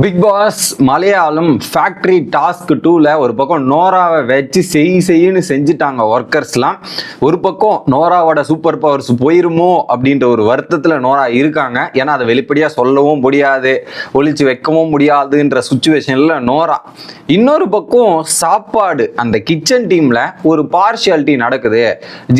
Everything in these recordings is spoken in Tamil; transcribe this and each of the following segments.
Bigg Boss Malayalam factory task டூவில் ஒரு பக்கம் நோராவை வச்சு செய் செய்யின்னு செஞ்சுட்டாங்க ஒர்க்கர்ஸ்லாம் ஒரு பக்கம் நோராவோட சூப்பர் பவர்ஸ் போயிருமோ அப்படின்ற ஒரு வருத்தத்தில் நோரா இருக்காங்க. ஏன்னா அதை வெளிப்படையாக சொல்லவும் முடியாது ஒழிச்சு வைக்கவும் முடியாதுன்ற சுச்சுவேஷனில் நோரா. இன்னொரு பக்கம் சாப்பாடு. அந்த கிச்சன் டீமில் ஒரு பார்ஷியாலிட்டி நடக்குது.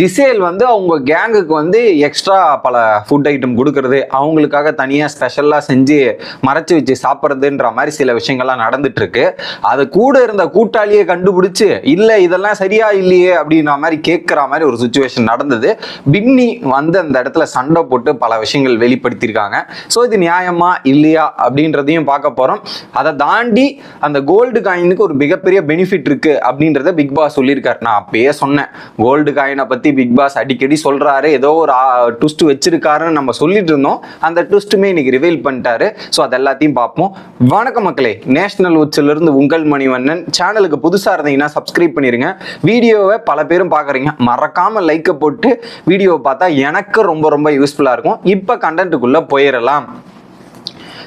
ஜிசேல் வந்து அவங்க கேங்குக்கு வந்து எக்ஸ்ட்ரா பல ஃபுட் ஐட்டம் கொடுக்கறது அவங்களுக்காக தனியாக ஸ்பெஷலாக செஞ்சு மறைச்சி வச்சு சாப்பிட்றது வருதுன்ற மாதிரி சில விஷயங்கள்லாம் நடந்துட்டு இருக்கு அது கூட இருந்த கூட்டாளியை கண்டுபிடிச்சு இல்லை இதெல்லாம் சரியா இல்லையே அப்படின்ற மாதிரி கேட்குற மாதிரி ஒரு சுச்சுவேஷன் நடந்தது. பின்னி வந்து அந்த இடத்துல சண்டை போட்டு பல விஷயங்கள் வெளிப்படுத்தியிருக்காங்க. ஸோ இது நியாயமா இல்லையா அப்படின்றதையும் பார்க்க போகிறோம் அதை தாண்டி அந்த கோல்டு காயினுக்கு ஒரு மிகப்பெரிய பெனிஃபிட் இருக்கு அப்படின்றத பிக் பாஸ் சொல்லியிருக்காரு. நான் அப்பயே சொன்னேன். கோல்டு காயினை பற்றி பிக் பாஸ் அடிக்கடி சொல்றாரு. ஏதோ ஒரு ட்விஸ்ட் வச்சிருக்காருன்னு நம்ம சொல்லிட்டு இருந்தோம். அந்த ட்விஸ்ட்டுமே இன்னைக்கு ரிவீல் பண்ணிட்டாரு. ஸோ அது எல்லாத்தையும் பார்ப்போம். வணக்கம் மக்களே. நேஷனல் உச்சிலிருந்து உங்கள் மணிவண்ணன். சேனலுக்கு புதுசாக இருந்தீங்கன்னா சப்ஸ்கிரைப் பண்ணிடுங்க வீடியோவை பல பேரும் பார்க்குறீங்க மறக்காமல் லைக்கை போட்டு வீடியோவை பார்த்தா எனக்கு ரொம்ப ரொம்ப யூஸ்ஃபுல்லாக இருக்கும். இப்போ கண்டென்ட்டுக்குள்ளே போயிடலாம்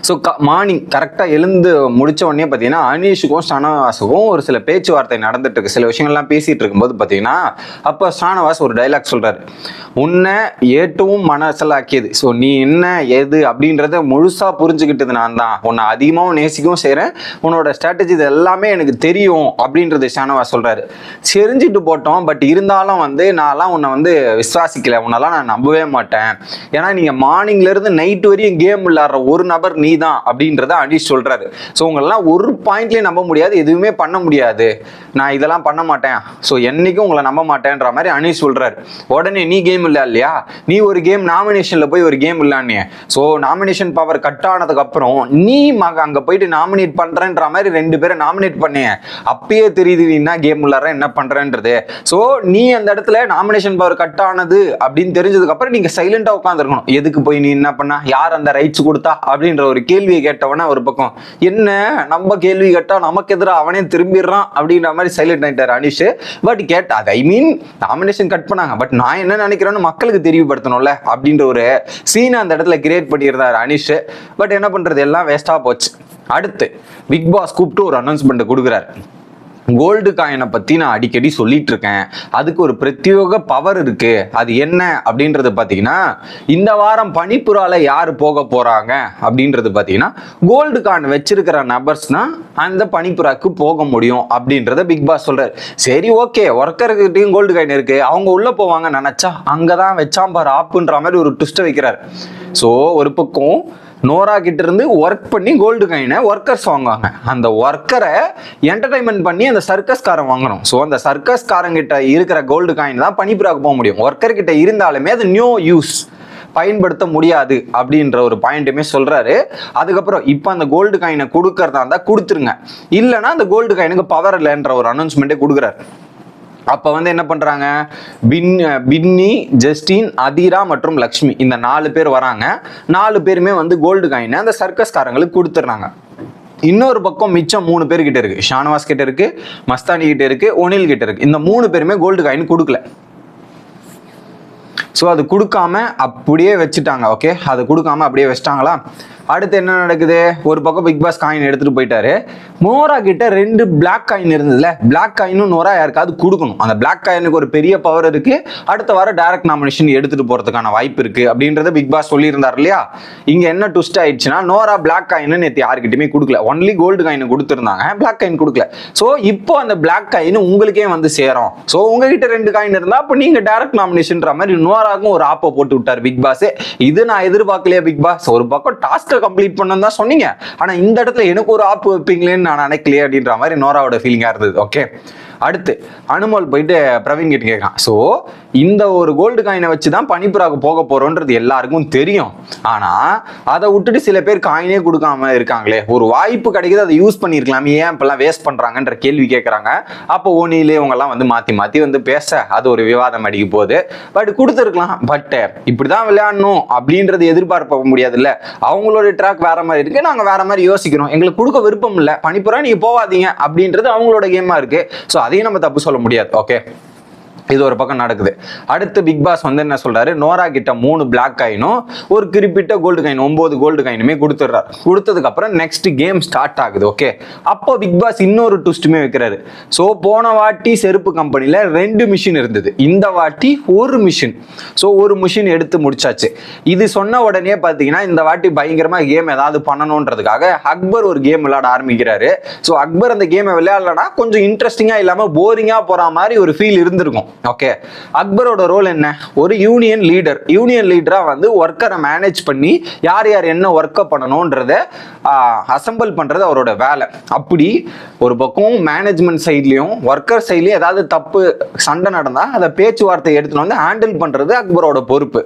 ஸோ க மார்னிங் கரெக்டாக எழுந்து முடித்த உடனே பார்த்தீங்கன்னா அனீஷுக்கும் ஷானவாஸுக்கும் ஒரு சில பேச்சுவார்த்தை நடந்துட்டு இருக்கு. சில விஷயங்கள்லாம் பேசிட்டு இருக்கும்போது பார்த்தீங்கன்னா அப்போ ஷானவாஸ் ஒரு டைலாக் சொல்கிறாரு உன்னை ஏற்றவும் மனசலாக்கியது. ஸோ நீ என்ன எது அப்படின்றத முழுசாக புரிஞ்சுக்கிட்டது நான் தான். உன்னை அதிகமாகவும் நேசிக்கவும் செய்கிறேன் உன்னோட ஸ்ட்ராட்டஜி இது எல்லாமே எனக்கு தெரியும் அப்படின்றது ஷானவாஸ் சொல்கிறாரு செரிஞ்சிட்டு போட்டோம். பட் இருந்தாலும் வந்து நான்லாம் உன்னை வந்து விசுவாசிக்கல. உன்னெல்லாம் நான் நம்பவே மாட்டேன். ஏன்னா நீங்கள் மார்னிங்லேருந்து நைட்டு வரையும் கேம் விளாட்ற ஒரு நபர் நீ தான் அப்படின்றத அனீஷ் சொல்றாரு. ஸோ உங்களெல்லாம் ஒரு பாயிண்ட்லேயும் நம்ப முடியாது எதுவுமே பண்ண முடியாது. நான் இதெல்லாம் பண்ண மாட்டேன். ஸோ என்னைக்கும் உங்களை நம்ப மாட்டேன்ற மாதிரி அனீஷ் சொல்றாரு. உடனே நீ கேம் இல்லை இல்லையா? நீ ஒரு கேம் நாமினேஷனில் போய் ஒரு கேம் இல்லானே ஸோ நாமினேஷன் பவர் கட் ஆனதுக்கு அப்புறம் நீ மக அங்கே போயிட்டு நாமினேட் பண்றேன்ற மாதிரி ரெண்டு பேரை நாமினேட் பண்ணேன் அப்பயே தெரியுது நீ என்ன கேம் விளாட்ற என்ன பண்றேன்றது. ஸோ நீ அந்த இடத்துல நாமினேஷன் பவர் கட் ஆனது அப்படின்னு தெரிஞ்சதுக்கு அப்புறம் நீங்க சைலண்டா உட்காந்துருக்கணும் எதுக்கு போய் நீ என்ன பண்ணா? யார் அந்த ரைட்ஸ் கொடுத்தா? அப்படின்ற ஒரு கேள்வியை கேட்டவனே ஒரு பக்கம் என்ன? நம்ம கேள்வி கேட்டா நமக்கு எதிராக அவனே திரும்பிடுறான்? அப்படின்ற மாதிரி சைலண்ட் ஆயிட்டார் அனிஷ். பட் கேட் அது ஐ மீன் நாமினேஷன் கட் பண்ணாங்க. பட் நான் என்ன நினைக்கிறேன்னு மக்களுக்கு தெரியப்படுத்தணும்ல? அப்படின்ற ஒரு சீனை அந்த இடத்துல கிரியேட் பண்ணியிருந்தார் அனிஷ். பட் என்ன பண்றது? எல்லாம் வேஸ்டா போச்சு. அடுத்து பிக் பாஸ் கூப்பிட்டு ஒரு அனௌன்ஸ்மெண்ட் கொடுக்குறாரு. கோல்டு காயினை பற்றி நான் அடிக்கடி சொல்லிட்டு இருக்கேன் அதுக்கு ஒரு பிரத்யோக பவர் இருக்கு. அது என்ன அப்படின்றது பார்த்தீங்கன்னா இந்த வாரம் பனிப்புறால யார் போக போறாங்க அப்படின்றது பார்த்தீங்கன்னா கோல்டு காயின் வச்சிருக்கிற நபர்ஸ்னா அந்த பனிப்புறாக்கு போக முடியும் அப்படின்றத பிக் பாஸ் சொல்றாரு. சரி ஓகே ஒர்க்கர்கிட்டையும் கோல்டு காயின் இருக்கு. அவங்க உள்ள போவாங்க நினைச்சா அங்கதான் வச்சாம் பாரு ஆப்புன்ற மாதிரி ஒரு ட்விஸ்ட்டை வைக்கிறாரு. ஸோ ஒரு பக்கம் நோரா கிட்ட இருந்து ஒர்க் பண்ணி கோல்டு காயினை ஒர்க்கர்ஸ் வாங்குவாங்க. அந்த ஒர்க்கரை என்டர்டைன்மெண்ட் பண்ணி அந்த சர்க்கஸ்காரன் வாங்கணும். ஸோ அந்த சர்க்கஸ்காரங்கிட்ட இருக்கிற கோல்டு காயின் தான் பனிப்புறாக்கு போக முடியும். ஒர்க்கர் கிட்ட இருந்தாலுமே அது நியூ யூஸ் பயன்படுத்த முடியாது அப்படின்ற ஒரு பாயிண்ட்டுமே சொல்கிறாரு அதுக்கப்புறம் இப்போ அந்த கோல்டு காயினை கொடுக்கறதா இருந்தால் கொடுத்துருங்க. இல்லைன்னா அந்த கோல்டு காயினுக்கு பவர் இல்லைன்ற ஒரு அனௌன்ஸ்மெண்ட்டே கொடுக்குறாரு. அப்போ வந்து என்ன பண்ணுறாங்க பின் பின்னி ஜஸ்டின் அதிரா மற்றும் லக்ஷ்மி. இந்த நாலு பேர் வராங்க. நாலு பேருமே வந்து கோல்டு காயினை அந்த சர்க்கஸ்காரங்களுக்கு கொடுத்துட்றாங்க. இன்னொரு பக்கம் மிச்சம் மூணு பேர்கிட்ட இருக்குது இருக்கு. ஷானவாஸ் கிட்ட இருக்கு மஸ்தானி கிட்ட இருக்கு ஒனில் கிட்ட இருக்கு. இந்த மூணு பேருமே கோல்டு காயின் கொடுக்கல. ஸோ அது கொடுக்காம அப்படியே வச்சுட்டாங்க ஓகே அது கொடுக்காம அப்படியே வச்சிட்டாங்களா? அடுத்து என்ன நடக்குது? ஒரு பக்கம் பிக் பாஸ் காயின் எடுத்துட்டு போயிட்டாரு. நோரா கிட்ட ரெண்டு பிளாக் காயின் இருந்ததுல பிளாக் காயினும் நோரா யாருக்காவது கொடுக்கணும். அந்த பிளாக் காயினுக்கு ஒரு பெரிய பவர் இருக்கு. அடுத்த வாரம் டைரக்ட் நாமினேஷன் எடுத்துட்டு போறதுக்கான வாய்ப்பு இருக்கு. அப்படின்றத பிக் பாஸ் சொல்லியிருந்தார் இல்லையா? இங்க என்ன ட்விஸ்ட் ஆயிடுச்சுன்னா நோரா பிளாக் காயின் நேற்று யாருக்கிட்டையுமே கொடுக்கல. ஒன்லி கோல்டு காயின் கொடுத்துருந்தாங்க. பிளாக் காயின் கொடுக்கல. ஸோ இப்போ அந்த பிளாக் காயின் உங்களுக்கே வந்து சேரும். ஸோ உங்ககிட்ட ரெண்டு காயின் இருந்தா அப்போ நீங்க டைரக்ட் நாமினேஷன்ற மாதிரி நோரா நோராக்கும் ஒரு ஆப்பை போட்டு விட்டார் பிக் பாஸ் இது நான் எதிர்பார்க்கலையா பிக் பாஸ் ஒரு பக்கம் டாஸ்க்கை கம்ப்ளீட் பண்ணணும் தான் சொன்னீங்க. ஆனா இந்த இடத்துல எனக்கு ஒரு ஆப் வைப்பீங்களேன்னு நான் நினைக்கலையே அப்படின்ற மாதிரி நோராவோட ஃபீலிங்கா இருந்தது. ஓகே அடுத்து அனுமல் போயிட்டு பிரவீன் கிட்ட கேட்கான் ஸோ இந்த ஒரு கோல்டு காயினை வச்சு தான் பனிப்புறாவுக்கு போக போறோன்றது எல்லாருக்கும் தெரியும். ஆனா அதை விட்டுட்டு சில பேர் காயினே கொடுக்காம இருக்காங்களே. ஒரு வாய்ப்பு கிடைக்குது அதை யூஸ் பண்ணியிருக்கலாம் ஏன் இப்பெல்லாம் வேஸ்ட் பண்றாங்கன்ற கேள்வி கேட்குறாங்க அப்போ ஓனிலே இவங்கெல்லாம் வந்து மாத்தி மாத்தி வந்து பேச அது ஒரு விவாதம் அடிக்க போகுது. பட் கொடுத்துருக்கலாம். பட் இப்படிதான் விளையாடணும் அப்படின்றது எதிர்பார்க்க முடியாதுல்ல. அவங்களோட ட்ராக் வேற மாதிரி இருக்கு. நாங்க வேற மாதிரி யோசிக்கிறோம். எங்களுக்கு கொடுக்க விருப்பம் இல்லை. பனிப்புறா நீங்க போவாதீங்க அப்படின்றது அவங்களோட கேமா இருக்கு. ஸோ அதையும் நம்ம தப்பு சொல்ல முடியாது ஓகே இது ஒரு பக்கம் நடக்குது. அடுத்து பிக் பாஸ் வந்து என்ன சொல்றாரு? நோரா கிட்ட மூணு பிளாக் காயினும் ஒரு குறிப்பிட்ட கோல்டு காயின் ஒன்பது கோல்டு காயினுமே கொடுத்துட்றாரு. கொடுத்ததுக்கு அப்புறம் நெக்ஸ்ட் கேம் ஸ்டார்ட் ஆகுது ஓகே அப்போ பிக் பாஸ் இன்னொரு ட்விஸ்ட்டுமே வைக்கிறாரு. ஸோ போன வாட்டி செருப்பு கம்பெனியில் ரெண்டு மிஷின் இருந்தது. இந்த வாட்டி ஒரு மிஷின் ஸோ ஒரு மிஷின் எடுத்து முடிச்சாச்சு. இது சொன்ன உடனே பார்த்தீங்கன்னா இந்த வாட்டி பயங்கரமா கேம் ஏதாவது பண்ணணுன்றதுக்காக அக்பர் ஒரு கேம் விளையாட ஆரம்பிக்கிறாரு. ஸோ அக்பர் அந்த கேமை விளையாடலன்னா கொஞ்சம் இன்ட்ரெஸ்டிங்காக இல்லாமல் போரிங்காக போகிற மாதிரி ஒரு ஃபீல் இருந்திருக்கும். ஓகே அக்பரோட ரோல் என்ன? ஒரு யூனியன் லீடர் யூனியன் லீடராக வந்து ஒர்க்கரை மேனேஜ் பண்ணி யார் யார் என்ன ஒர்க்கை பண்ணணுன்றத அசம்பிள் பண்ணுறது அவரோட வேலை. அப்படி ஒரு பக்கம் மேனேஜ்மெண்ட் சைட்லேயும் ஒர்க்கர் சைட்லேயும் ஏதாவது தப்பு சண்டை நடந்தால் அதை பேச்சுவார்த்தை எடுத்துன்னு வந்து ஹேண்டில் பண்ணுறது அக்பரோட பொறுப்பு.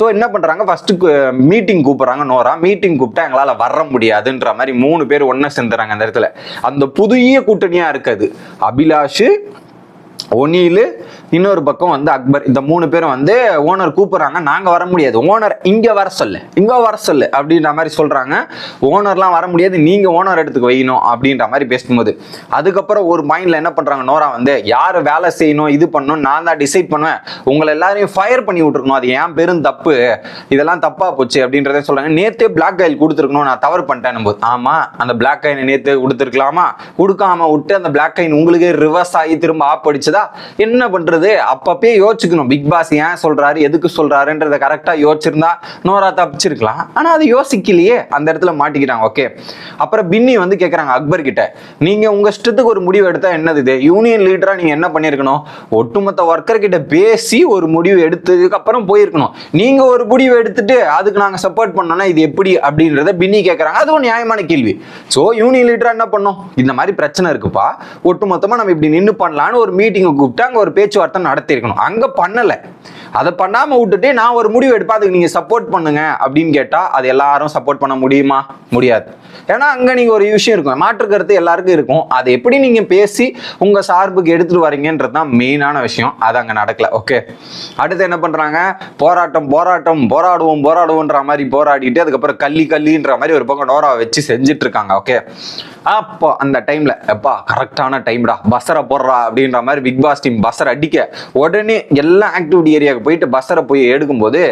ஸோ என்ன பண்ணுறாங்க ஃபஸ்ட்டு மீட்டிங் கூப்பிட்றாங்க நோரா. மீட்டிங் கூப்பிட்டா எங்களால் வர முடியாதுன்ற மாதிரி மூணு பேர் ஒன்றா சேர்ந்துறாங்க அந்த இடத்துல. அந்த புதிய கூட்டணியாக இருக்காது அபிலாஷு ஒனிலு இன்னொரு பக்கம் வந்து அக்பர் இந்த மூணு பேரும் வந்து ஓனர் கூப்பிடுறாங்க. நாங்கள் வர முடியாது. ஓனர் இங்கே வர சொல்லு. இங்கே வர சொல்லு அப்படின்ற மாதிரி சொல்கிறாங்க ஓனர்லாம் வர முடியாது. நீங்கள் ஓனர் எடுத்துக்கு வைக்கணும் அப்படின்ற மாதிரி பேசும்போது. அதுக்கப்புறம் ஒரு மைண்டில் என்ன பண்ணுறாங்க நோரா வந்து யார் வேலை செய்யணும் இது பண்ணணும் நான் தான் டிசைட் பண்ணுவேன். உங்களை எல்லாரையும் ஃபயர் பண்ணி விட்டுருக்கணும். அது ஏன் பெரும் தப்பு? இதெல்லாம் தப்பாக போச்சு அப்படின்றத சொல்கிறாங்க நேற்றே பிளாக் காயில் கொடுத்துருக்கணும். நான் தவறு பண்ணிட்டேன் போது ஆமாம் அந்த பிளாக் காயின் நேற்று கொடுத்துருக்கலாமா? கொடுக்காம விட்டு அந்த பிளாக் காயின் உங்களுக்கே ரிவர்ஸ் ஆகி திரும்ப ஆப் அடிச்சதா? என்ன சொல்றது அப்பப்பே யோசிச்சுக்கணும். பிக் பாஸ் ஏன் சொல்றாரு? எதுக்கு சொல்றாருன்றத கரெக்டா யோசிச்சிருந்தா நோரா தப்பிச்சிருக்கலாம். ஆனா அது யோசிக்கலையே. அந்த இடத்துல மாட்டிக்கிறாங்க ஓகே அப்புறம் பின்னி வந்து கேக்குறாங்க அக்பர் கிட்ட. நீங்க உங்க இஷ்டத்துக்கு ஒரு முடிவு எடுத்தா என்னது இது? யூனியன் லீடரா நீங்க என்ன பண்ணிருக்கணும்? ஒட்டுமொத்த ஒர்க்கர் கிட்ட பேசி ஒரு முடிவு எடுத்ததுக்கு அப்புறம் போயிருக்கணும். நீங்க ஒரு முடிவு எடுத்துட்டு அதுக்கு நாங்க சப்போர்ட் பண்ணோம்னா இது எப்படி அப்படின்றத பின்னி கேக்குறாங்க. அது ஒரு நியாயமான கேள்வி. ஸோ யூனியன் லீடரா என்ன பண்ணும்? இந்த மாதிரி பிரச்சனை இருக்குப்பா. ஒட்டுமொத்தமா நம்ம இப்படி நின்று பண்ணலான்னு ஒரு மீட்டிங்கை கூப்பிட்டு அங்க ஒரு பேச்சுவார்த்தை நடத்திருக்கணும் அங்க பண்ணல. அதை பண்ணாமல் விட்டுட்டு நான் ஒரு முடிவு எடுப்பேன். அதுக்கு நீங்கள் சப்போர்ட் பண்ணுங்க அப்படின்னு கேட்டால் அது எல்லாரும் சப்போர்ட் பண்ண முடியுமா? முடியாது. ஏன்னா அங்கே நீங்கள் ஒரு விஷயம் இருக்கும். மாற்று கருத்து எல்லாருக்கும் இருக்கும். அதை எப்படி நீங்கள் பேசி உங்கள் சார்புக்கு எடுத்துகிட்டு வரீங்கன்றது தான் மெயினான விஷயம். அது அங்கே நடக்கல. ஓகே அடுத்து என்ன பண்ணுறாங்க போராட்டம் போராட்டம் போராடுவோம் போராடுவோன்ற மாதிரி போராடிட்டு அதுக்கப்புறம் கள்ளி கள்ளின்ற மாதிரி ஒரு பக்கம் டோரா வச்சு செஞ்சுட்டு இருக்காங்க ஓகே அப்போ அந்த டைம்ல எப்பா கரெக்டான டைம்டா பஸ்ஸரை போடுறா அப்படின்ற மாதிரி பிக் பாஸ் டீம் பஸ்ஸரை அடிக்க உடனே எல்லா ஆக்டிவிட்டி ஏரியா போயிட்டு பஸ்ஸரை போய் எடுக்கும்போது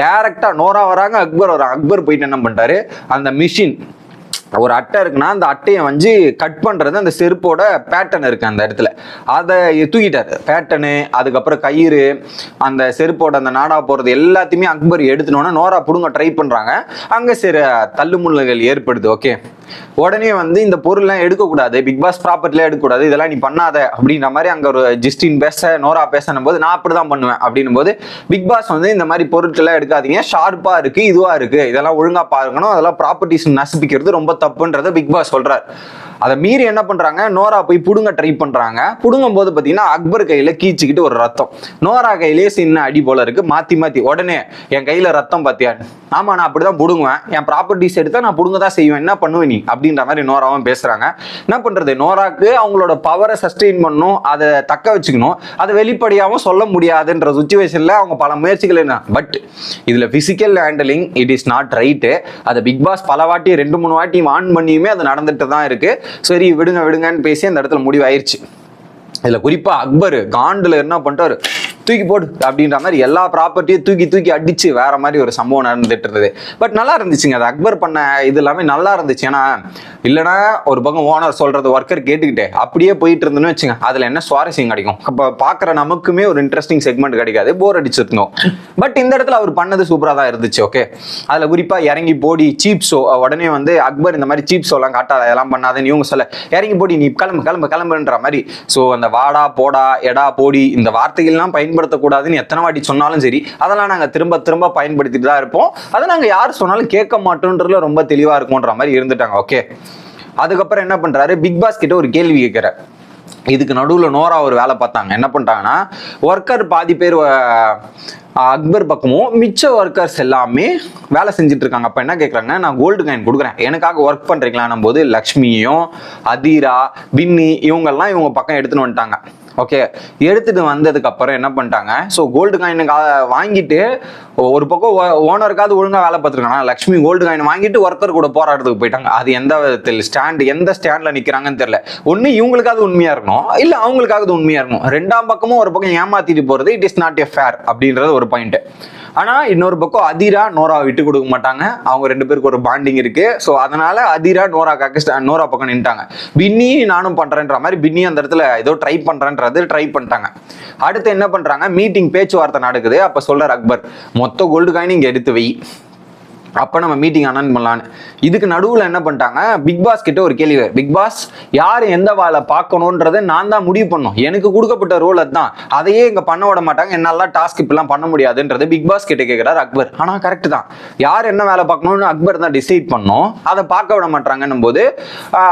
டைரக்டா நோரா வராங்க அக்பர் வராங்க. அக்பர் போயிட்டு என்ன பண்ணிட்டாரு? அந்த மிஷின் ஒரு அட்டை இருக்குன்னா அந்த அட்டையை வந்து கட் பண்ணுறது அந்த செருப்போட பேட்டர்ன் இருக்குது அந்த இடத்துல. அதை தூக்கிட்டார். பேட்டர்னு அதுக்கப்புறம் கயிறு அந்த செருப்போட அந்த நாடா போகிறது எல்லாத்தையுமே அக்பர் எடுத்துனோன்னா நோரா புடுங்க ட்ரை பண்ணுறாங்க அங்கே சில தள்ளுமுள்ளுகள் ஏற்படுது ஓகே உடனே வந்து இந்த பொருள்லாம் எடுக்கக்கூடாது. பிக் பாஸ் ப்ராப்பர்ட்டிலாம் எடுக்கக்கூடாது. இதெல்லாம் நீ பண்ணாத அப்படின்ற மாதிரி அங்கே ஒரு ஜிஸ்டின் பேச நோரா பேசணும் போது நான் அப்படி தான் பண்ணுவேன். அப்படின்னும் போது பிக் பாஸ் வந்து இந்த மாதிரி பொருட்கள்லாம் எடுக்காதீங்க. ஷார்ப்பாக இருக்குது இதுவாக இருக்குது இதெல்லாம் ஒழுங்காக பாருங்கணும். அதெல்லாம் ப்ராப்பர்ட்டிஸ் நசுப்பிக்கிறது ரொம்ப தப்புன்றதை பிக் பாஸ் சொல்றாரு. அதை மீறி என்ன பண்றாங்க? நோரா போய் புடுங்க ட்ரை பண்றாங்க. புடுங்கும் போது பாத்தீங்கன்னா அக்பர் கையில கீச்சிக்கிட்டு ஒரு ரத்தம். நோரா கையிலேயே சின்ன அடி போல இருக்கு. மாத்தி மாத்தி. உடனே என் கையில ரத்தம் பாத்தியா? ஆமா நான் அப்படிதான் புடுங்குவேன். என் ப்ராப்பர்ட்டிஸ் எடுத்தா நான் புடுங்க தான் செய்வேன். என்ன பண்ணுவேன் நீ? அப்படின்ற மாதிரி நோராவும் பேசுறாங்க. என்ன பண்றது? நோராக்கு அவங்களோட பவரை சஸ்டெயின் பண்ணணும். அதை தக்க வச்சுக்கணும். அதை வெளிப்படையாகவும் சொல்ல முடியாதுன்ற சுச்சுவேஷன்ல அவங்க பல முயற்சிகள் என்ன? பட் இதுல physical handling it is not right அதை பிக் பாஸ் பல வாட்டி ரெண்டு மூணு வாட்டி ஆன் பண்ணியுமே அது நடந்துட்டு தான் இருக்கு. சரி விடுங்க விடுங்கன்னு பேசி அந்த இடத்துல முடிவாயிருச்சு. இதுல குறிப்பா அக்பர் காண்டுல என்ன பண்ணிட்டார்? தூக்கி போடு அப்படின்ற மாதிரி எல்லா ப்ராப்பர்ட்டியும் தூக்கி தூக்கி அடிச்சு வேற மாதிரி ஒரு சம்பவம் நடந்துட்டு இருந்தது. பட் நல்லா இருந்துச்சுங்க. அது அக்பர் பண்ண இது எல்லாமே நல்லா இருந்துச்சு. ஏன்னா இல்லைன்னா ஒரு பக்கம் ஓனர் சொல்றது ஒர்க்கர் கேட்டுக்கிட்டே அப்படியே போயிட்டு இருந்தோன்னு வச்சுங்க. அதுல என்ன சுவாரஸ்யம் கிடைக்கும்? அப்போ பார்க்குற நமக்குமே ஒரு இன்ட்ரெஸ்டிங் செக்மெண்ட் கிடைக்காது. போர் அடிச்சிருந்தோம் பட் இந்த இடத்துல அவர் பண்ணது சூப்பராக தான் இருந்துச்சு. ஓகே அதில் குறிப்பாக இறங்கி போடி சீப் ஷோ உடனே வந்து அக்பர் இந்த மாதிரி சீப் ஷோலாம் காட்டாத அதெல்லாம் பண்ணாதேன்னு இவங்க சொல்ல இறங்கி போடி நீ கிளம்பு கிளம்பு கிளம்புன்ற மாதிரி. ஸோ அந்த வாடா போடா எடா போடி இந்த வார்த்தைகள்லாம் பயன்படுத்தக்கூடாதுன்னு எத்தனை வாட்டி சொன்னாலும் சரி அதெல்லாம் நாங்கள் திரும்ப திரும்ப பயன்படுத்திட்டு தான் இருப்போம். அதை நாங்கள் யார் சொன்னாலும் கேட்க மாட்டோன்றதுல ரொம்ப தெளிவாக இருக்கும்ன்ற மாதிரி இருந்துட்டாங்க ஓகே அதுக்கப்புறம் என்ன பண்ணுறாரு பிக் பாஸ் கிட்ட ஒரு கேள்வி கேட்குறாரு. இதுக்கு நடுவில் நோரா ஒரு வேலை பார்த்தாங்க. என்ன பண்ணிட்டாங்கன்னா ஒர்க்கர் பாதி பேர் அக்பர் பக்கமும் மிச்ச ஒர்க்கர்ஸ் எல்லாமே வேலை செஞ்சுட்டு இருக்காங்க. அப்போ என்ன கேட்குறாங்க நான் கோல்டு காயின் கொடுக்குறேன். எனக்காக ஒர்க் பண்ணுறீங்களான்னும் போது லக்ஷ்மியும் அதீரா பின்னி இவங்கெல்லாம் இவங்க பக்கம் எடுத்துன்னு வந்துட்டாங்க. ஓகே எடுத்துட்டு வந்ததுக்கு அப்புறம் என்ன பண்ணிட்டாங்க? ஸோ கோல்டு காயின் வாங்கிட்டு ஒரு பக்கம் ஓனருக்காவது ஒழுங்காக வேலை பார்த்துருக்காங்க லக்ஷ்மி கோல்டு காயின் வாங்கிட்டு ஒருத்தர் கூட போராட்டத்துக்கு போயிட்டாங்க. அது எந்த விதத்தில் ஸ்டாண்ட் எந்த ஸ்டாண்டில் நிற்கிறாங்கன்னு தெரியல. ஒன்று இவங்களுக்காவது உண்மையாக இருக்கணும் இல்லை அவங்களுக்காவது உண்மையாக இருக்கணும். ரெண்டாம் பக்கமும் ஒரு பக்கம் ஏமாத்திட்டு போகிறது it is not a fair அப்படின்றது ஒரு பாயிண்ட்டு ஆனால் இன்னொரு பக்கம் அதிரா நோரா விட்டு கொடுக்க மாட்டாங்க. அவங்க ரெண்டு பேருக்கு ஒரு பாண்டிங் இருக்கு. ஸோ அதனால அதிரா நோரா sta- நோரா பக்கம் நின்ட்டாங்க பின்னி நானும் பண்றேன்ற மாதிரி பின்னி அந்த இடத்துல ஏதோ ட்ரை பண்றேன்றது ட்ரை பண்ணிட்டாங்க. அடுத்து என்ன பண்றாங்க? மீட்டிங் பேச்சுவார்த்தை நடக்குது. அப்ப சொல்றார் அக்பர் மொத்த கோல்டு காயின் இங்க எடுத்து வை. அப்போ நம்ம மீட்டிங் அனௌன்ஸ் பண்ணலான்னு. இதுக்கு நடுவில் என்ன பண்ணிட்டாங்க? பிக் பாஸ் கிட்ட ஒரு கேள்வி பிக் பாஸ் யார் எந்த வாழை பார்க்கணுன்றதை நான் தான் முடிவு பண்ணோம் எனக்கு கொடுக்கப்பட்ட ரோல் அதுதான். அதையே இங்கே பண்ண விட மாட்டாங்க. என்னால் டாஸ்க் இப்பெல்லாம் பண்ண முடியாதுன்றது பிக் பாஸ் கிட்ட கேட்குறாரு அக்பர். ஆனால் கரெக்ட் தான். யார் என்ன வேலை பார்க்கணும்னு அக்பர் தான் டிசைட் பண்ணோம். அதை பார்க்க விட மாட்டாங்கன்னும் போது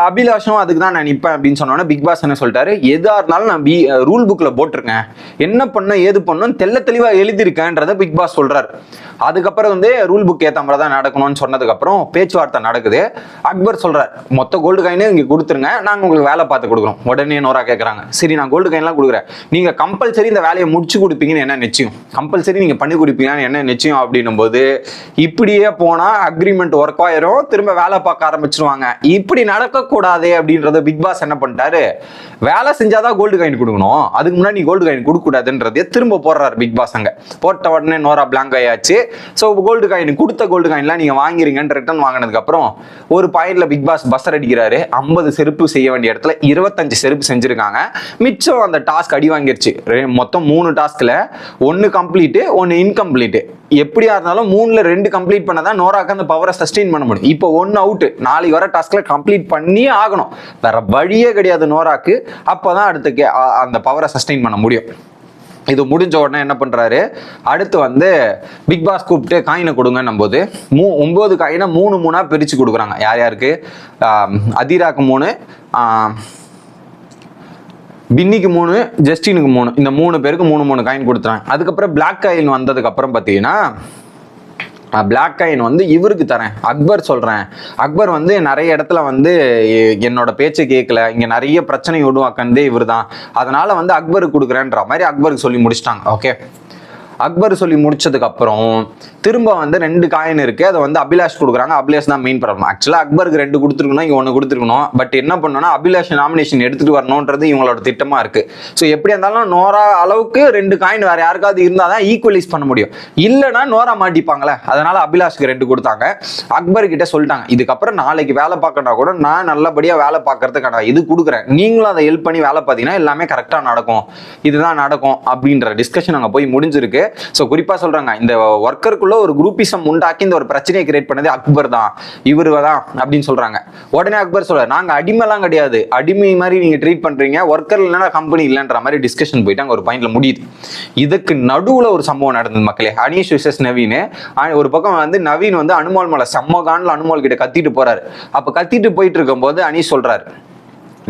அபிலாஷும் அதுக்கு தான் நான் நிற்பேன் அப்படின்னு சொன்னோன்னே பிக் பாஸ் என்ன சொல்லிட்டாரு? எதாக இருந்தாலும் நான் பி ரூல் புக்கில் போட்டிருக்கேன். என்ன பண்ண ஏது பண்ணும் தெல்ல தெளிவாக எழுதியிருக்கேன்றதை பிக் பாஸ் சொல்கிறார் அதுக்கப்புறம் வந்து ரூல் புக் ஏற்ற மாதிரி தான் நடக்கணும்னு சொன்னதுக்கப்புறம் பேச்சுவார்த்தை நடக்குது. அக்பர் சொல்கிறார் மொத்த கோல்டு காயினே இங்கே கொடுத்துருங்க நாங்கள் உங்களுக்கு வேலை பார்த்து கொடுக்குறோம். உடனே நோரா கேட்குறாங்க சரி நான் கோல்டு காயின்லாம் கொடுக்குறேன். நீங்கள் கம்பல்சரி இந்த வேலையை முடிச்சு கொடுப்பீங்கன்னு என்ன நிச்சயம்? கம்பல்சரி நீங்கள் பண்ணி கொடுப்பீங்கன்னு என்ன நிச்சயம்? அப்படின்னும் போது இப்படியே போனால் அக்ரிமெண்ட் ஒர்க் ஆயிரும். திரும்ப வேலை பார்க்க ஆரம்பிச்சிருவாங்க. இப்படி நடக்கக்கூடாது அப்படின்றத பிக் பாஸ் என்ன பண்ணிட்டாரு? வேலை செஞ்சாதான் கோல்டு காயின் கொடுக்கணும். அதுக்கு முன்னாடி நீ கோல்டு காயின் கொடுக்கக்கூடாதுன்றதே திரும்ப போடுறாரு பிக் பாஸ் அங்க. போட்ட உடனே நோரா பிளாங்க் ஆயாச்சு. ஸோ கோல்டு காயின் கொடுத்த கோல்டு காயின்லாம் நீங்கள் வாங்கிருங்கன்னு ரிட்டர்ன் வாங்கினதுக்கப்புறம் ஒரு பயிரில் பிக் பாஸ் பஸ்ஸர் அடிக்கிறாரு. ஐம்பது செருப்பு செய்ய வேண்டிய இடத்துல இருபத்தஞ்சு செருப்பு செஞ்சிருக்காங்க. மிச்சம் அந்த டாஸ்க் அடி வாங்கிருச்சு. மொத்தம் மூணு டாஸ்கில் ஒன்று கம்ப்ளீட்டு ஒன்று இன்கம்ப்ளீட்டு எப்படியா இருந்தாலும் மூணுல ரெண்டு கம்ப்ளீட் பண்ணதான் நோராக்கு அந்த பவரை சஸ்டெயின் பண்ண முடியும். இப்போ ஒன்று அவுட்டு நாளைக்கு வர டாஸ்க்ல கம்ப்ளீட் பண்ணியே ஆகணும். வேற வழியே கிடையாது நோராக்கு. அப்பதான் அடுத்த கே- அந்த பவரை சஸ்டெயின் பண்ண முடியும். இது முடிஞ்ச உடனே என்ன பண்றாரு? அடுத்து வந்து பிக் பாஸ் கூப்பிட்டு காயினை கொடுங்கன்னும் போது மூ ஒன்பது காயினை மூணு மூணா பிரிச்சு கொடுக்குறாங்க. யார் யாருக்கு? அதிராக்கு மூணு பின்னிக்கு மூணு ஜஸ்டினுக்கு மூணு. இந்த மூணு பேருக்கு மூணு மூணு காயின் கொடுத்துறாங்க. அதுக்கப்புறம் பிளாக் காயின் வந்ததுக்கு அப்புறம் நான் பிளாக் காயின் வந்து இவருக்கு தரேன். அக்பர் சொல்கிறேன் அக்பர் வந்து நிறைய இடத்துல வந்து என்னோட பேச்சை கேட்கல இங்கே நிறைய பிரச்சனை உருவாக்குனதே இவர் தான் அதனால் வந்து அக்பருக்கு கொடுக்குறேன்ற மாதிரி அக்பருக்கு சொல்லி முடிச்சிட்டாங்க. ஓகே அக்பர் சொல்லி முடிச்சதுக்கு அப்புறம் திரும்ப வந்து ரெண்டு காயின் இருக்கு. அதை வந்து அபிலாஷ் கொடுக்குறாங்க. அபிலாஷ் தான் மெயின் ப்ராப்ளம் ஆக்சுவலாக அக்பருக்கு ரெண்டு கொடுத்துருக்கணும் இங்கே ஒன்று கொடுத்துருக்கணும். பட் என்ன பண்ணோன்னா அபிலாஷ் நாமினேஷன் எடுத்துட்டு வரணுன்றது இவங்களோட திட்டமா இருக்கு. ஸோ எப்படி இருந்தாலும் நோரா அளவுக்கு ரெண்டு காயின் வேற யாருக்காவது இருந்தால் தான் ஈக்குவலைஸ் பண்ண முடியும். இல்லைன்னா நோரா மாட்டிப்பாங்களே. அதனால அபிலாஷுக்கு ரெண்டு கொடுத்தாங்க. அக்பர் கிட்ட சொல்லிட்டாங்க. இதுக்கப்புறம் நாளைக்கு வேலை பார்க்கறனா கூட நான் நல்லபடியாக வேலை பார்க்கறதுக்கான இது கொடுக்குறேன். நீங்களும் அதை ஹெல்ப் பண்ணி வேலை பார்த்தீங்கன்னா எல்லாமே கரெக்டாக நடக்கும். இதுதான் நடக்கும் அப்படின்ற டிஸ்கஷன் அங்கே போய் முடிஞ்சிருக்கு. ஸோ குறிப்பாக சொல்றாங்க இந்த ஒர்க்கருக்குள்ள ஒரு குரூப்பிசம் உண்டாக்கி இந்த ஒரு பிரச்சனையை கிரியேட் பண்ணது அக்பர் தான். இவர் தான் அப்படின்னு சொல்றாங்க. உடனே அக்பர் சொல்கிறார் நாங்க அடிமைலாம் கிடையாது. அடிமை மாதிரி நீங்க ட்ரீட் பண்றீங்க. ஒர்க்கர் இல்லைன்னா கம்பெனி இல்லைன்ற மாதிரி டிஸ்கஷன் போயிட்டு ஒரு பாயிண்டில் முடியுது. இதுக்கு நடுவுல ஒரு சம்பவம் நடந்தது மக்களே. அனீஷ் விசஸ் நவீன் ஒரு பக்கம் வந்து நவீன் வந்து அனுமால் மலை செம்ம கான்ல அனுமால் கிட்ட கத்திட்டு போறாரு. அப்ப கத்திட்டு போயிட்டு இருக்கும்போது அனீஷ் சொல்றாரு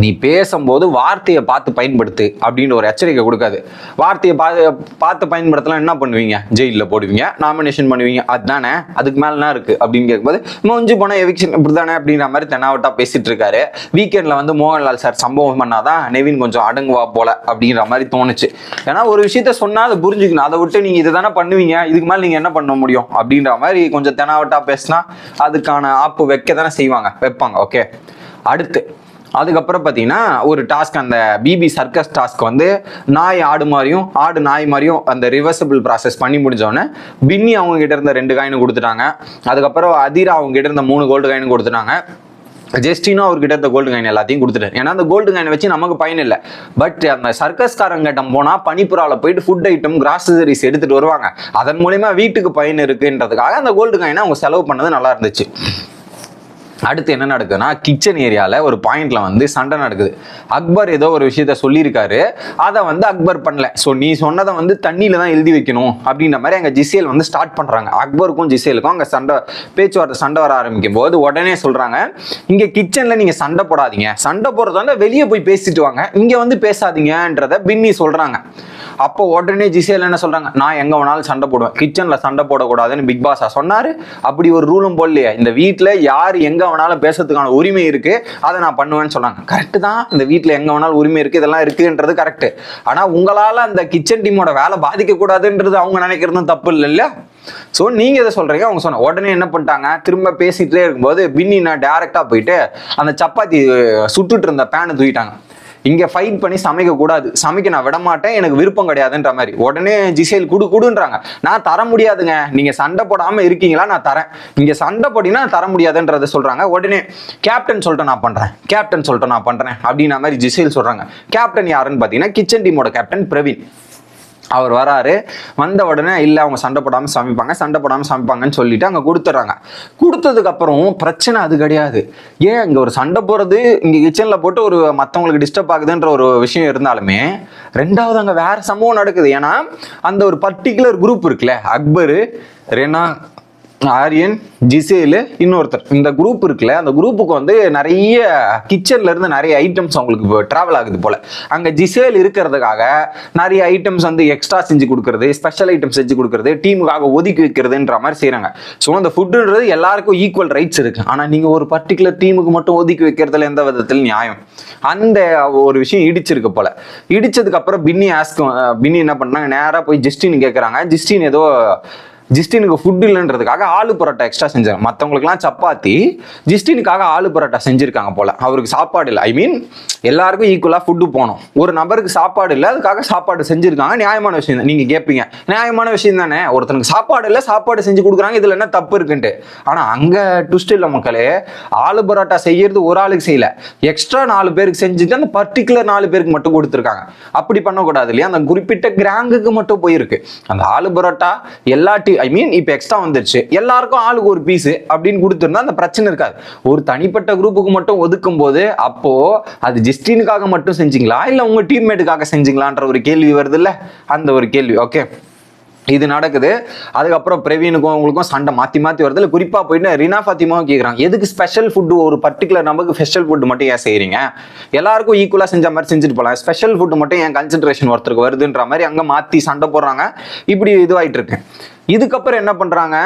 நீ பேசும்போது வார்த்தையை பார்த்து பயன்படுத்து அப்படின்னு ஒரு எச்சரிக்கை கொடுக்காது. வார்த்தையை பார்த்து பார்த்து பயன்படுத்தலாம் என்ன பண்ணுவீங்க? ஜெயிலில் போடுவீங்க நாமினேஷன் பண்ணுவீங்க. அதுதானே? அதுக்கு மேலே என்ன இருக்குது அப்படின்னு கேட்கும்போது மொஞ்சு போனால் எவிக்ஷன் இப்படிதானே அப்படின்ற மாதிரி தெனாவட்டா பேசிட்டு இருக்காரு. வீக்கெண்டில் வந்து மோகன்லால் சார் சம்பவம் பண்ணாதான் நெவின் கொஞ்சம் அடங்குவா போல அப்படின்ற மாதிரி தோணுச்சு. ஏன்னா ஒரு விஷயத்த சொன்னால் அதை புரிஞ்சுக்கணும். அதை விட்டு இதை தானே பண்ணுவீங்க. இதுக்கு மேலே நீங்கள் என்ன பண்ண முடியும்? அப்படின்ற மாதிரி கொஞ்சம் தெனாவட்டா பேசினா அதுக்கான ஆப்பு வைக்க தானே செய்வாங்க. வைப்பாங்க. ஓகே அடுத்து அதுக்கப்புறம் பார்த்தீங்கன்னா ஒரு டாஸ்க் அந்த பிபி சர்க்கஸ் டாஸ்க் வந்து நாய் ஆடு மாதிரியும் ஆடு நாய் மாதிரியும் அந்த ரிவர்சபிள் ப்ராசஸ் பண்ணி முடிஞ்சோடனே பின்னி அவங்க கிட்ட இருந்த ரெண்டு காயின் கொடுத்துட்டாங்க. அதுக்கப்புறம் அதிரா அவங்க கிட்ட இருந்த மூணு கோல்டு காயின் கொடுத்துட்டாங்க. ஜெஸ்டினோ அவர்கிட்ட இருந்த கோல்டு காயின் எல்லாத்தையும் கொடுத்துட்டு ஏன்னா அந்த கோல்டு காயினை வச்சு நமக்கு பயன் இல்லை. பட் அந்த சர்க்கஸ்காரங்கிட்ட போனால் பனிப்புறாவில் போயிட்டு ஃபுட் ஐட்டம் கிராசரிஸ் எடுத்துட்டு வருவாங்க. அதன் மூலயமா வீட்டுக்கு பயன் இருக்குன்றதுக்காக அந்த கோல்டு காயினை அவங்க செலவு பண்ணது நல்லா இருந்துச்சு. அடுத்து என்ன நடக்குதுன்னா கிச்சன் ஏரியாவில் ஒரு பாயிண்ட்ல வந்து சண்டை நடக்குது. அக்பர் ஏதோ ஒரு விஷயத்த சொல்லியிருக்காரு. அதை வந்து அக்பர் பண்ணல. ஸோ நீ சொன்னதை வந்து தண்ணியில தான் எழுதி வைக்கணும் அப்படின்ற மாதிரி அங்கே ஜிசேல் வந்து ஸ்டார்ட் பண்ணுறாங்க அக்பருக்கும் ஜிசேலுக்கும் அங்கே சண்டை பேச்சுவார்த்தை சண்டை வர ஆரம்பிக்கும் போது உடனே சொல்கிறாங்க இங்கே கிச்சனில் நீங்கள் சண்டை போடாதீங்க. சண்டை போடுறதால வெளியே போய் பேசிட்டு வாங்க. இங்கே வந்து பேசாதீங்கன்றத பின்னி சொல்கிறாங்க அப்போ உடனே ஜிசேல் என்ன சொல்றாங்க? நான் எங்க வேணாலும் சண்டை போடுவேன். கிச்சன்ல சண்டை போடக்கூடாதுன்னு பிக் பாஸா சொன்னாரு. அப்படி ஒரு ரூலும் போடலையே. இந்த வீட்டில் யார் எங்க வேணாலும் பேசுறதுக்கான உரிமை இருக்கு. அதை நான் பண்ணுவேன்னு சொன்னாங்க. கரெக்ட் தான். இந்த வீட்டில் எங்க வேணாலும் உரிமை இருக்கு. இதெல்லாம் இருக்குன்றது கரெக்ட் ஆனா உங்களால அந்த கிச்சன் டீமோட வேலை பாதிக்க கூடாதுன்றது அவங்க நினைக்கிறதும் தப்பு இல்லை இல்லையா ஸோ நீங்க இதை சொல்றீங்க. அவங்க சொன்ன உடனே என்ன பண்ணிட்டாங்க? திரும்ப பேசிட்டே இருக்கும்போது பின்னி நான் டேரக்டா போயிட்டு அந்த சப்பாத்தி சுட்டுட்டு இருந்த பேனை தூக்கிட்டாங்க. இங்க ஃபைட் பண்ணி சமைக்க கூடாது. சமைக்க நான் விடமாட்டேன் எனக்கு விருப்பம் கிடையாதுன்ற மாதிரி. உடனே ஜிசேல் குடு குடுன்றாங்க. நான் தர முடியாதுங்க. நீங்க சண்டை போடாம இருக்கீங்களா நான் தரேன். இங்க சண்டை போட்டீங்கன்னா தர முடியாதுன்றதை சொல்றாங்க. உடனே கேப்டன் சொல்லிட்டு நான் பண்றேன். கேப்டன் சொல்லிட்டு நான் பண்றேன். அப்படின்ற மாதிரி ஜிசேல் சொல்றாங்க. கேப்டன் யாருன்னு பாத்தீங்கன்னா கிச்சன் டீமோட கேப்டன் பிரவீன். அவர் வராரு. வந்த உடனே இல்லை அவங்க சண்டை போடாமல் சமைப்பாங்க சண்டை போடாமல் சமைப்பாங்கன்னு சொல்லிட்டு அங்கே கொடுத்துட்றாங்க கொடுத்ததுக்கப்புறம் பிரச்சனை அது கிடையாது. ஏன் இங்கே ஒரு சண்டை போகிறது இங்கே கிச்சனில் போட்டு ஒரு மற்றவங்களுக்கு டிஸ்டர்ப் ஆகுதுன்ற ஒரு விஷயம் இருந்தாலுமே ரெண்டாவது அங்கே வேறு சம்பவம் நடக்குது. ஏன்னா அந்த ஒரு பர்டிகுலர் குரூப் இருக்குல்ல அக்பரு ரெனா ஆரியன் ஜிசேலு இன்னொருத்தர். இந்த குரூப் இருக்குல்ல அந்த குரூப்புக்கு வந்து நிறைய கிச்சன்ல இருந்து நிறைய ஐட்டம்ஸ் அவங்களுக்கு டிராவல் ஆகுது போல. அங்க ஜிசேல் இருக்கிறதுக்காக நிறைய ஐட்டம்ஸ் வந்து எக்ஸ்ட்ரா செஞ்சு கொடுக்கறது ஸ்பெஷல் ஐட்டம் செஞ்சு கொடுக்கறது டீமுக்காக ஒதுக்கி வைக்கிறதுன்ற மாதிரி செய்யறாங்க ஸோ அந்த ஃபுட்டுன்றது எல்லாருக்கும் ஈக்குவல் ரைட்ஸ் இருக்கு. ஆனா நீங்க ஒரு பர்டிகுலர் டீமுக்கு மட்டும் ஒதுக்கி வைக்கிறதுல எந்த விதத்தில் நியாயம். அந்த ஒரு விஷயம் இடிச்சிருக்கு போல. இடிச்சதுக்கு அப்புறம் பின்னி ஆஸ்கும் பின்னி என்ன பண்ணாங்க நேராக போய் ஜஸ்டின் கேட்குறாங்க ஜஸ்டின் ஏதோ ஜிஸ்டினுக்கு ஃபுட் இல்லைன்றதுக்காக ஆலு பரோட்டா எக்ஸ்ட்ரா செஞ்சாங்க. மற்றவங்களுக்குலாம் சப்பாத்தி ஜிஸ்டினுக்காக ஆலு பரோட்டா செஞ்சுருக்காங்க போல. அவருக்கு சாப்பாடு இல்லை. ஐ மீன் எல்லாருக்கும் ஈக்குவலாக ஃபுட்டு போகணும். ஒரு நபருக்கு சாப்பாடு இல்லை அதுக்காக சாப்பாடு செஞ்சுருக்காங்க. நியாயமான விஷயம் தான். நீங்கள் கேட்பீங்க நியாயமான விஷயம் தானே? ஒருத்தனுக்கு சாப்பாடு இல்லை சாப்பாடு செஞ்சு கொடுக்குறாங்க. இதில் என்ன தப்பு இருக்குன்ட்டு. ஆனால் அங்கே ட்விஸ்ட் இல்லை மக்களே. ஆலு பரோட்டா செய்யறது ஒரு ஆளுக்கு செய்யல. எக்ஸ்ட்ரா நாலு பேருக்கு செஞ்சுட்டு அந்த பர்டிகுலர் நாலு பேருக்கு மட்டும் கொடுத்துருக்காங்க. அப்படி பண்ணக்கூடாது இல்லையா? அந்த குறிப்பிட்ட கிராங்குக்கு மட்டும் போயிருக்கு. அந்த ஆலு பரோட்டா எல்லாட்டி ஐ மீன் இப்போ எக்ஸ்ட்ரா வந்துருச்சு. எல்லாருக்கும் ஆளுக்கு ஒரு பீஸ் அப்படின்னு கொடுத்துருந்தா அந்த பிரச்சனை இருக்காது. ஒரு தனிப்பட்ட குரூப்புக்கு மட்டும் ஒதுக்கும் போது அப்போ அது ஜிஸ்டினுக்காக மட்டும் செஞ்சீங்களா? இல்லை உங்க டீம்மேட்டுக்காக செஞ்சீங்களான்ற ஒரு கேள்வி வருது இல்லை அந்த ஒரு கேள்வி ஓகே இது நடக்குது. அதுக்கப்புறம் பிரவீனுக்கும் உங்களுக்கும் சண்டை மாற்றி மாற்றி வருது. குறிப்பாக போயிட்டு ரினா ஃபாத்திமாவும் கேட்குறாங்க எதுக்கு ஸ்பெஷல் ஃபுட்டு ஒரு பர்டிகுலர் நமக்கு ஸ்பெஷல் ஃபுட்டு மட்டும் ஏன் செய்கிறீங்க எல்லாருக்கும் ஈக்குவலாக செஞ்ச மாதிரி செஞ்சுட்டு போகலாம் ஸ்பெஷல் ஃபுட்டு மட்டும் ஏன் கன்சன்ட்ரேஷன் ஒருத்தருக்கு வருதுன்ற மாதிரி அங்கே மாற்றி சண்டை போடுறாங்க. இப்படி இதுவாகிட்டு இருக்கு. இதுக்கப்புறம் என்ன பண்ணுறாங்க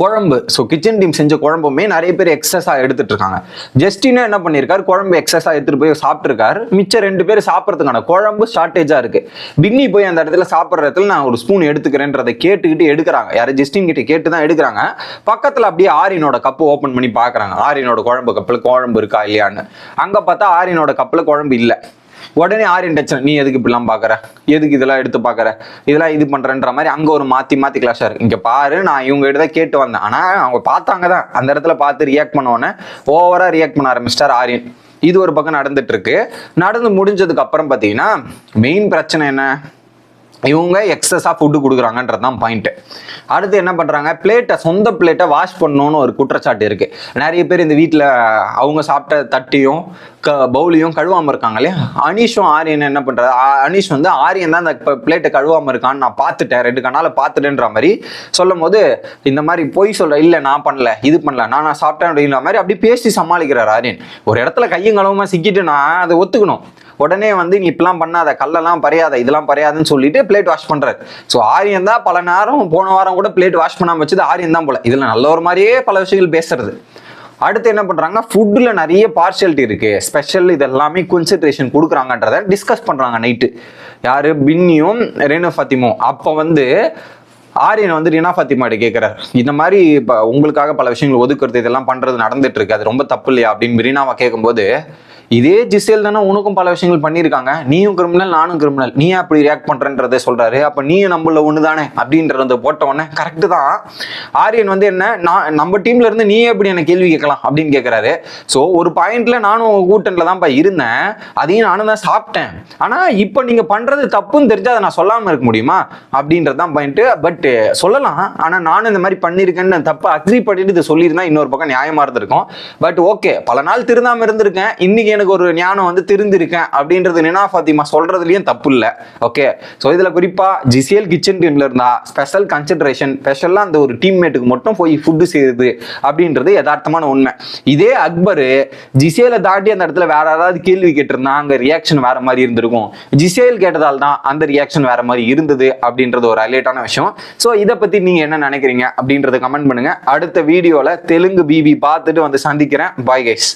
குழம்பு. ஸோ கிச்சன் டீம் செஞ்ச குழம்புமே நிறைய பேர் எக்ஸஸாக எடுத்துட்டு இருக்காங்க ஜஸ்டினா என்ன பண்ணியிருக்காரு குழம்பு எக்ஸஸாக எடுத்துட்டு போய் சாப்பிட்ருக்காரு. மிச்சம் ரெண்டு பேர் சாப்பிட்றதுக்கான குழம்பு ஷார்ட்டேஜாக இருக்கு. பின்னி போய் அந்த இடத்துல சாப்பிட்ற இடத்துல நான் ஒரு ஸ்பூன் எடுத்துக்கிறேன்றதை கேட்டுக்கிட்டு எடுக்கிறாங்க. யாரும் ஜஸ்டின் கிட்ட கேட்டு தான் எடுக்கிறாங்க. பக்கத்தில் அப்படியே ஆரியனோட கப்பு ஓப்பன் பண்ணி பார்க்குறாங்க ஆரியனோட குழம்பு கப்பில் குழம்பு இருக்கா இல்லையான்னு. அங்கே பார்த்தா ஆரியனோட கப்பில் குழம்பு இல்லை. உடனே ஆரியன் டச்சன் நீ எதுக்கு இப்படிலாம் பார்க்குற எதுக்கு இதெல்லாம் எடுத்து பார்க்குற இதெல்லாம் இது பண்ணுறன்ற மாதிரி அங்கே ஒரு மாற்றி மாற்றி கிளாஷாக இருக்கு. இங்கே பாரு நான் இவங்க கிட்ட தான் கேட்டு வந்தேன். ஆனால் அவங்க பார்த்தாங்க தான். அந்த இடத்துல பார்த்து ரியாக்ட் பண்ண உடனே ஓவராக ரியாக்ட் பண்ண ஆரம்பிச்சிட்டார் ஆரியன். இது ஒரு பக்கம் நடந்துட்டு இருக்கு. நடந்து முடிஞ்சதுக்கு அப்புறம் பார்த்தீங்கன்னா மெயின் பிரச்சனை என்ன? இவங்க எக்ஸஸாக ஃபுட்டு கொடுக்குறாங்கன்றது தான் பாயிண்ட்டு அடுத்து என்ன பண்ணுறாங்க பிளேட்டை சொந்த பிளேட்டை வாஷ் பண்ணணும்னு ஒரு குற்றச்சாட்டு இருக்குது நிறைய பேர் இந்த வீட்டில் அவங்க சாப்பிட்ட தட்டியும் க பவுலியும் கழுவாமல் இருக்காங்க இல்லையா? அனீஷும் ஆரியன் என்ன பண்ணுறது அனீஷ் வந்து ஆரியன் தான் அந்த பிளேட்டை கழுவாமல் இருக்கான்னு நான் பார்த்துட்டேன். ரெண்டு கண்ணால் பார்த்துட்டேன்ற மாதிரி சொல்லும் போது இந்த மாதிரி பொய் சொல்ற இல்லை நான் பண்ணல இது பண்ணல நான் நான் சாப்பிட்டேன் அப்படின்ற மாதிரி அப்படி பேசி சமாளிக்கிறார் ஆரியன். ஒரு இடத்துல கையும் கழுவமா சிக்கிட்டு நான் அதை ஒத்துக்கணும். உடனே வந்து நீ இப்பெல்லாம் பண்ணாத கல்லெல்லாம் பறையாத இதெல்லாம் பறையாதுன்னு சொல்லிட்டு பிளேட் வாஷ் பண்றாரு. ஸோ ஆரியன் தான் பல நேரம் போன வாரம் கூட பிளேட் வாஷ் பண்ணாம வச்சது ஆரியன் தான் போல. இதுல நல்ல ஒரு மாதிரியே பல விஷயங்கள் பேசுறது. அடுத்து என்ன பண்றாங்க ஃபுட்டில் நிறைய பார்சியாலிட்டி இருக்கு. ஸ்பெஷல் இது எல்லாமே கான்சென்ட்ரேஷன் கொடுக்குறாங்கன்றத டிஸ்கஸ் பண்றாங்க நைட்டு யாரு? பின்னியும் ரேணு ஃபாத்திமும் அப்போ வந்து ஆரியன் வந்து ரினா ஃபாத்திமாட்ட கேட்குறாரு இந்த மாதிரி இப்போ உங்களுக்காக பல விஷயங்கள் ஒதுக்குறது இதெல்லாம் பண்ணுறது நடந்துட்டு இருக்கு. அது ரொம்ப தப்பு இல்லையா? அப்படின்னு ரீனாவை கேட்கும்போது இதே ஜிசேல் தானே உனக்கும் பல விஷயங்கள் பண்ணியிருக்காங்க. நீயும் கிரிமினல் நானும் கிரிமினல் நீ அப்படி ரியாக்ட் பண்றன்றதை சொல்றாரு. அப்ப நீயும் நம்மள ஒன்று தானே அப்படின்றத போட்ட உடனே கரெக்டு தான். ஆரியன் வந்து என்ன நான் நம்ம டீம்ல இருந்து நீ எப்படி என்ன கேள்வி கேட்கலாம்? அப்படின்னு கேட்குறாரு ஸோ ஒரு பாயிண்ட்ல நானும் கூட்டன்ல தான்ப்பா இருந்தேன். அதையும் நானும் தான் சாப்பிட்டேன். ஆனா இப்போ நீங்க பண்றது தப்புன்னு தெரிஞ்சா அதை நான் சொல்லாம இருக்க முடியுமா? அப்படின்றது தான் பாயிண்ட் பட் சொல்லலாம். ஆனா நானும் இந்த மாதிரி பண்ணியிருக்கேன்னு தப்பு அக்ரி பண்ணிட்டு இது சொல்லியிருந்தா இன்னொரு பக்கம் நியாயமா இருந்திருக்கும். பட் ஓகே பல நாள் திருந்தாம இருந்திருக்கேன். இன்னைக்கு எனக்கு ஒரு ஞானம் வந்து திருந்திருக்கேன் அப்படின்றது நினா ஃபாத்திமா சொல்றதுலயும் தப்பு இல்லை ஓகே ஸோ இதுல குறிப்பா ஜிசிஎல் கிச்சன் டீம்ல இருந்தா ஸ்பெஷல் கன்சிடரேஷன் ஸ்பெஷலா அந்த ஒரு டீம்மேட்டுக்கு மட்டும் போய் ஃபுட்டு செய்யுது அப்படின்றது யதார்த்தமான உண்மை. இதே அக்பர் ஜிசேலை தாண்டி அந்த இடத்துல வேற ஏதாவது கேள்வி கேட்டிருந்தா அங்க ரியாக்ஷன் வேற மாதிரி இருந்திருக்கும். ஜிசேல் கேட்டதால் தான் அந்த ரியாக்ஷன் வேற மாதிரி இருந்தது அப்படின்றது ஒரு அலேட்டான விஷயம். ஸோ இதை பத்தி நீங்க என்ன நினைக்கிறீங்க அப்படின்றத கமெண்ட் பண்ணுங்க. அடுத்த வீடியோல தெலுங்கு பிபி பார்த்துட்டு வந்து சந்திக்கிறேன். Bye guys